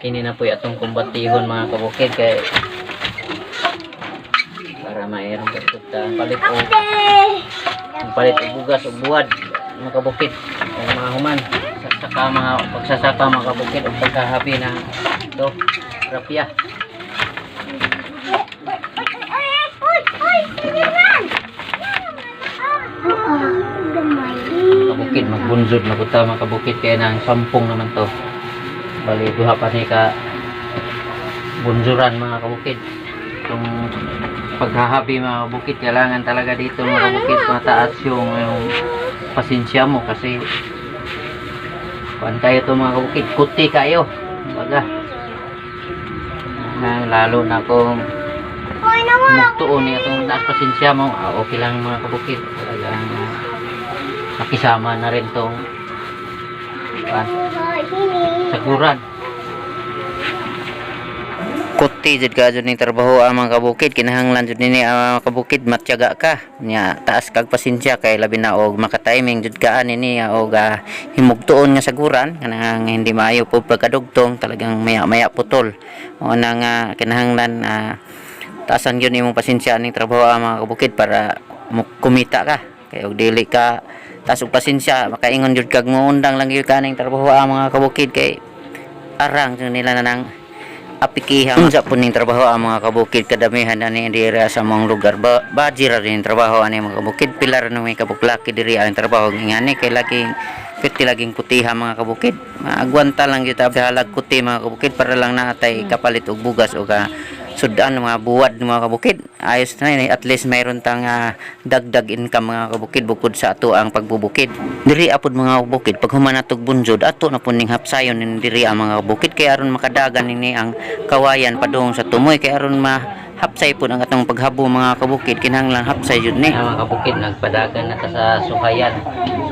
kini na po atong kumbatihon mga kabukid kay para mayroon ka palit o palit o bugas o buwad mga kabukid o mga human sa- saka mga pagsasaka mga kabukid o pagkahabi na ito rapya kabukid magbunzod na puta mga kabukid kaya nang sampung naman to bali duha pa ni ka bunzuran mga kabukid. Itong paghahabi mga kabukid kailangan talaga dito mga kabukid mataas yung, yung pasensya mo kasi kuan kayo to mga kabukid. Kuti kayo baga na, lalo na kung muktuon niya itong taas pasensya mo ah, okay lang mga kabukid. Talagang ah, nakisama na rin tong kuan, saguran. Kuti jud ka jud ni trabaho ang kabukid. Kinahanglan jud ni ang mga kabukid matyaga ka. Nya taas kag pasensya kay labi na og maka-timing jud ka nini og ah, himugtuon nga saguran. Kanang hindi maayo po pagkadugtong talagang maya-maya putol. O na nga kinahanglan ah, taasan yun imong pasensya ning trabaho ang mga kabukid para kumita ka. Kay og dili ka taas og pasensya makaingon jud kag ngundang lang gyud ka ning trabaho ang mga kabukid kay arang jud nila na nang apikihan unsa po ning trabaho ang mga kabukid. Kadamihan ani diri sa mga lugar. Ba baji ra rin trabaho ani mga kabukid. Pilar no may kabuklaki diri ang trabaho ngani kay lagi piti laging kutiha mga kabukid. Maagwanta lang gyud ta halag kuti mga kabukid para lang natay kapalit og bugas o ka sudan mga buwad mga kabukid. Ayos na yun, at least mayroon tang ah, dagdag income mga kabukid bukod sa ato ang pagbubukid. Diri apod mga kabukid pag humanatog bunjod ato na po ning hapsayon nin diri ang mga kabukid. Kay aron makadagan nini ang kawayan padung sa tumoy. Kay aron ma hapsay po ang atong paghabo mga kabukid. Kinahanglan hapsay jud ni mga kabukid nagpadagan na sa sukayan.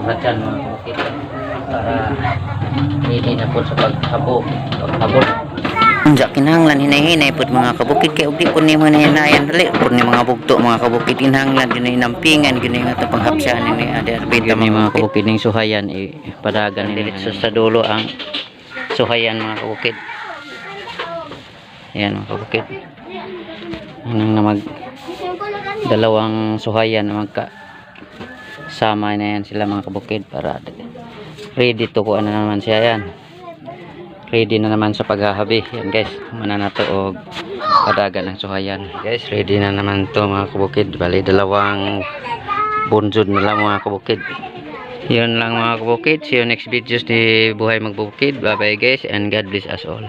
Sukatan mga kabukid. Para hindi na po sa paghabo paghabo Unja kinahanglan hinay-hinay pud mga kabukid. Kay ug di po nimo hinayan dali. Pud ni mga bugto mga kabukid kinahanglan dinay nampingan gini nga ta panghapsyan ni ada arbita mga kabukid. ning suhayan ipadagan ni diretso sa dulo ang suhayan mga kabukid. Ayan mga kabukid. Anong na mag dalawang suhayan na magka sama na yan sila mga kabukid para ready to ko ano naman siya yan ready na naman sa paghahabi. Yan guys. Muna na og padagan ng suhayan. Guys ready na naman to mga kabukid. Bali dalawang bunjod na lang mga kabukid. Yun lang mga kabukid. See you next videos ni buhay magbukid. Bye bye guys and God bless us all